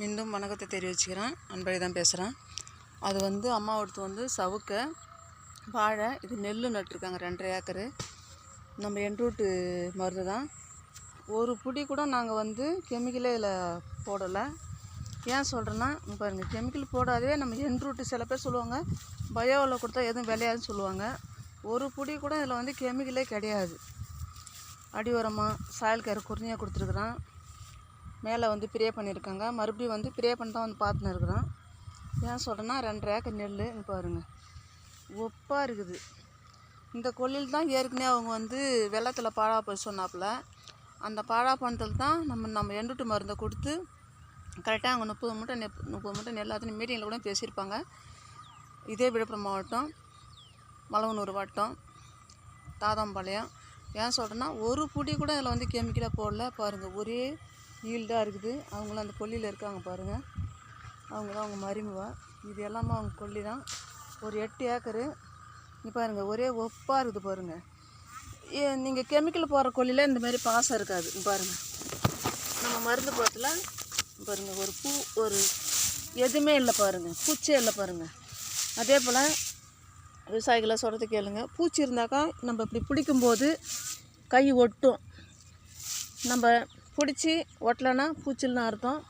மீண்டும் வணக்கத்தை தெரிவிச்சுக்கிறேன். அன்படி தான் பேசுகிறேன் அது வந்து அம்மா ஒருத்தர் வந்து சவுக்க வாழை இது நெல் நட்டுருக்காங்க ரெண்டரை ஏக்கரு. நம்ம என்ரூட்டு மருந்து தான். ஒரு புடி கூட நாங்கள் வந்து கெமிக்கலே இதில் போடலை. ஏன் சொல்கிறேன்னா இங்க பாருங்க கெமிக்கல் போடாதே நம்ம என்ரூட்டு சில பேர் சொல்லுவாங்க பயோவில் கொடுத்தா எதுவும் விளையாதுன்னு சொல்லுவாங்க. ஒரு புடி கூட இதில் வந்து கெமிக்கலே கிடையாது. அடி உரமாக சாயல் கயிறு குருணையாக கொடுத்துருக்குறான். மேலே வந்து ப்ரே பண்ணியிருக்காங்க. மறுபடியும் வந்து ப்ரே பண்ணி தான் வந்து பார்த்துன்னு இருக்கிறோம் ஏன் சொல்கிறேன்னா ரெண்டரை ஏக்கர் நெல் பாருங்கள் பாருங்க. ஒப்பாக இருக்குது. இந்த கொல்லில் தான் ஏற்கனவே அவங்க வந்து வெள்ளத்தில் பாழா போய் சொன்னாப்புல. அந்த பாழா பணத்தில் தான் நம்ம நம்ம எண்டுட்டு மருந்தை கொடுத்து கரெக்டாக அவங்க முப்பது மூட்டை நெப் முப்பது மூட்டை நெல் எல்லாத்தையும் மீட்டிங்கில் கூட பேசியிருப்பாங்க. இதே விழுப்புரம் மாவட்டம் மலவனூர் வட்டம் தாதாம்பாளையம். ஏன் சொல்கிறேன்னா ஒரு புடி கூட இதில் வந்து கெமிக்கலாக போடல. பாருங்கள் ஒரே ஈல்டாக இருக்குது. அவங்களும் அந்த கொல்லியில் இருக்காங்க பாருங்கள் அவங்களும் அவங்க மருமவா இது எல்லாமே அவங்க கொல்லி தான். ஒரு எட்டு ஏக்கரு. இங்கே பாருங்கள் ஒரே ஒப்பாக இருக்குது பாருங்கள் நீங்கள் கெமிக்கல் போடுற கொல்லியில் இந்த மாதிரி பாசம் இருக்காது. பாருங்கள் நம்ம மருந்து போகிறதுல பாருங்கள் ஒரு பூ ஒரு எதுவுமே இல்லை பாருங்கள் பூச்சே இல்லை பாருங்கள் அதே போல் விவசாயிகளை சொல்கிறது கேளுங்க. பூச்சி இருந்தாக்கா நம்ம இப்படி பிடிக்கும்போது கை ஒட்டும். நம்ம பிடிச்சி ஒட்டலைன்னா பூச்சில்னு அர்த்தம்.